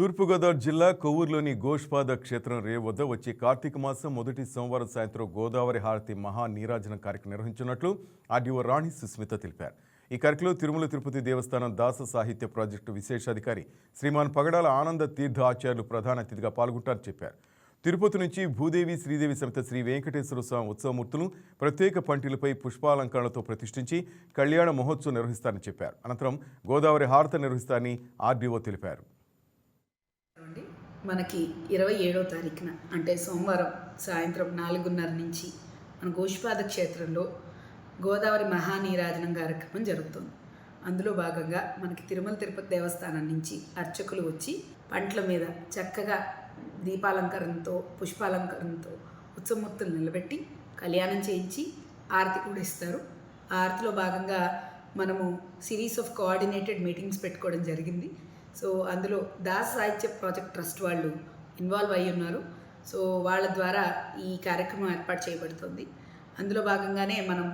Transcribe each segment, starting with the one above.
తూర్పుగోదావరి జిల్లా కొవ్వూరులోని గోష్పాద క్షేత్రం రేవు వద్ద వచ్చే కార్తీక మాసం మొదటి సోమవారం సాయంత్రం గోదావరి హారతి మహా నీరాజన కార్యక్రమం నిర్వహించినట్లు ఆర్డీఓ రాణి సుస్మిత తెలిపారు. ఈ కార్యక్రమంలో తిరుమల తిరుపతి దేవస్థానం దాస సాహిత్య ప్రాజెక్టు విశేషాధికారి శ్రీమాన్ పగడాల ఆనంద తీర్థ ఆచార్యులు ప్రధాన అతిథిగా పాల్గొంటారని చెప్పారు. తిరుపతి నుంచి భూదేవి శ్రీదేవి సమేత శ్రీ వెంకటేశ్వర స్వామి ఉత్సవమూర్తులు ప్రత్యేక పంటిలపై పుష్పాలంకరణతో ప్రతిష్ఠించి కళ్యాణ మహోత్సవం నిర్వహిస్తారని చెప్పారు. అనంతరం గోదావరి హారత నిర్వహిస్తారని ఆర్డీఓ తెలిపారు. మనకి ఇరవై ఏడో తారీఖున అంటే సోమవారం సాయంత్రం నాలుగున్నర నుంచి మన గోష్పాద క్షేత్రంలో గోదావరి మహానీరాజనం కార్యక్రమం జరుగుతుంది. అందులో భాగంగా మనకి తిరుమల తిరుపతి దేవస్థానం నుంచి అర్చకులు వచ్చి పంటల మీద చక్కగా దీపాలంకరణతో పుష్పాలంకరణతో ఉత్సవమూర్తులు నిలబెట్టి కళ్యాణం చేయించి ఆరతి కూడా ఇస్తారు. ఆ ఆరతిలో భాగంగా మనము సిరీస్ ఆఫ్ కోఆర్డినేటెడ్ మీటింగ్స్ పెట్టుకోవడం జరిగింది. సో అందులో దాస్ సాహిత్య ప్రాజెక్ట్ ట్రస్ట్ వాళ్ళు ఇన్వాల్వ్ అయి ఉన్నారు. సో వాళ్ళ ద్వారా ఈ కార్యక్రమం ఏర్పాటు చేయబడుతుంది. అందులో భాగంగానే మనం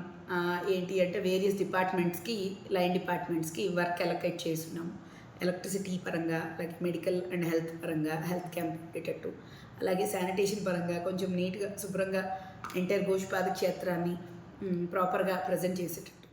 ఏంటి అంటే వేరియస్ డిపార్ట్మెంట్స్కి లైన్ డిపార్ట్మెంట్స్కి వర్క్ ఎలకేట్ చేస్తున్నాము. ఎలక్ట్రిసిటీ పరంగా అలాగే మెడికల్ అండ్ హెల్త్ పరంగా హెల్త్ క్యాంప్ పెట్టేటట్టు. అలాగే శానిటేషన్ పరంగా కొంచెం నీట్గా శుభ్రంగా ఎంటైర్ గోష్పాద క్షేత్రాన్ని ప్రాపర్గా ప్రజెంట్ చేసేటట్టు.